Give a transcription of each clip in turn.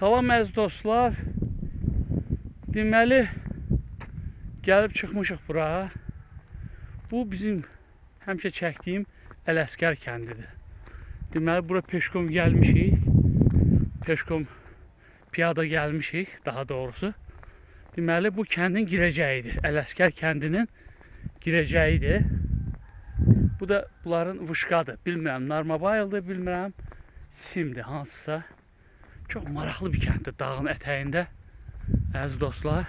Salam əziz dostlar. Deməli gəlib çıxmışıq bura. Bu bizim həmişə çəkdiyim Ələsgər kəndidir. Deməli bura peşkom gəlmişik. Peşkom piyada gəlmişik daha doğrusu. Deməli bu kəndin girəcəyidir. Ələsgər kəndinin girəcəyidir. Bu da bunların vışqadır. Bilmirəm, Narmabayıldır, bilmirəm. Simdir hansısa. Çox maraqlı bir kənddir dağın ətəyində. Əziz dostlar.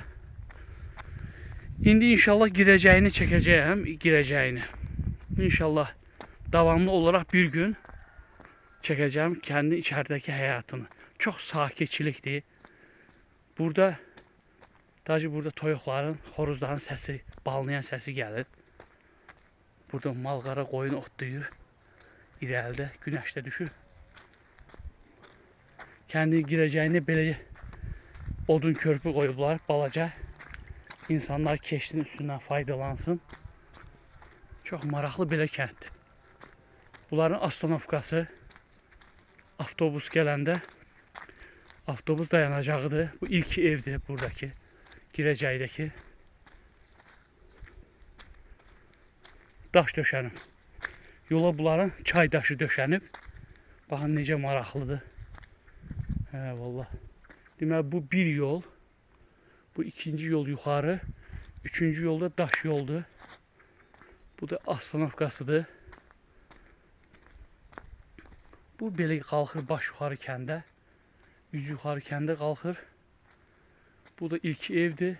İndi inşallah girəcəyini çəkəcəyəm, girəcəyini. İnşallah davamlı olaraq bir gün çəkəcəm kəndin içəridəki həyatını. Çox sakitçilikdir. Burada Tacı burada toyuqların, xoruzların səsi, balnayan səsi gəlir. Burada malqara qoyun otlayır. İrəlidə günəşdə düşür. Kəndin girəcəyində belə odun körpü qoyublar, balaca. İnsanlar keçdin üstündən faydalansın. Çox maraqlı belə kənddir. Bunların astanovkası avtobus gələndə avtobus dayanacağıdır. Bu ilk evdir buradakı girəcəkdəki. Daş döşənib. Yola bunların çay daşı döşənib. Baxın necə maraqlıdır. Hə, vallah. Deməli bu bir yol. Bu ikinci yol yuxarı. Üçüncü yolda daş yoldur. Bu da astanovkasıdır. Bu belə qalxır baş yuxarı kəndə. Üz yuxarı kəndə qalxır. Bu da ilk evdi.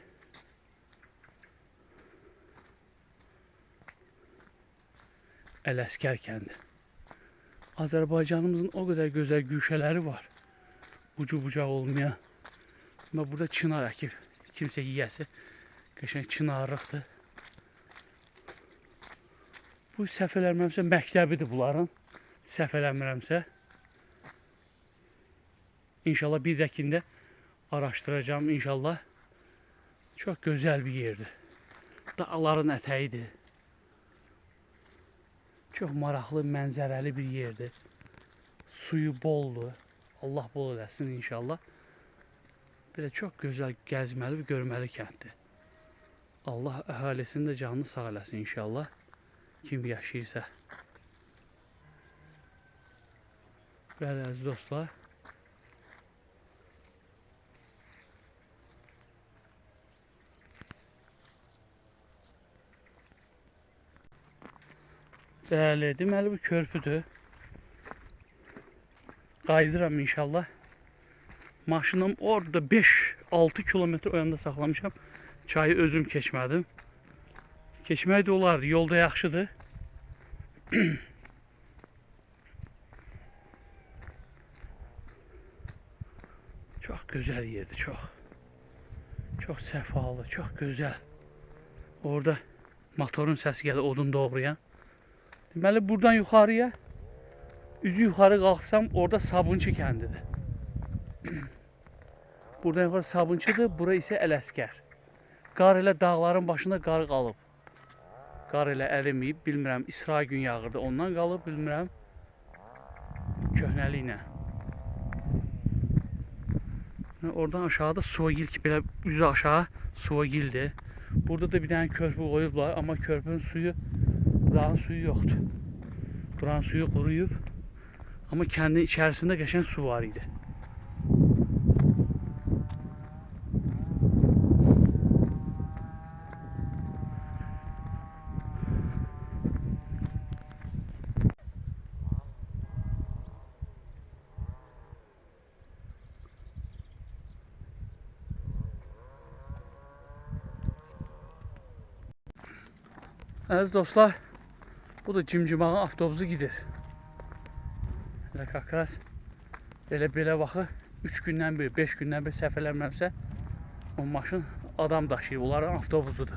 Ələskər kəndi. Azərbaycanımızın o qədər gözəl güşələri var. Ucu bucaq olmayan. Amma burada çınar əkib. Kimsə yiyəsi. Qəşəng çınarlıqdır. Bu səhv eləmirəmsə məktəbidir bunların. Səhv eləmirəmsə. İnşallah bir dəkində araştıracağım inşallah. Çok güzel bir yerdir. Dağların ətəyidir. Çox maraqlı, mənzərəli bir yerdir. Suyu boldur. Allah bol eləsin inşallah. Belə çox gözəl gəzməli və görməli kənddir. Allah əhalisini də canını sağ eləsin inşallah. Kim yaşayırsa. Bəli əziz dostlar. Bəli, deməli bu körpüdür. Qayıdıram inşallah. Maşınım orada 5-6 kilometr o yanda saxlamışam. Çayı özüm keçmədim. Keçmək də olardı, yolda yaxşıdır. çox gözəl yerdir, çox. Çox səfalı, çox gözəl. Orada motorun səsi gəlir odun doğrayan. Deməli buradan yuxarıya üzü yuxarı qalxsam orada Sabunçu kəndidir. buradan yuxarı Sabunçudur, bura isə Ələsgər. Qar elə dağların başında qar qalıb. Qar elə əriməyib, bilmirəm İsrail gün yağırdı, ondan qalıb, bilmirəm. Köhnəliklə. Oradan aşağıda Suvagil ki belə üzü aşağı Suvagildir. Burada da bir dənə körpü qoyublar, amma körpünün suyu buranın suyu yoxdur. Buranın suyu quruyub. Amma kəndin içərisində qəşəng su var idi. Əziz dostlar, bu da Cimcimağın avtobusu gidir. Elə kakras elə belə vaxı 3 gündən bir, 5 gündən bir səhv eləmirəmsə o maşın adam daşıyır. Onların avtobusudur.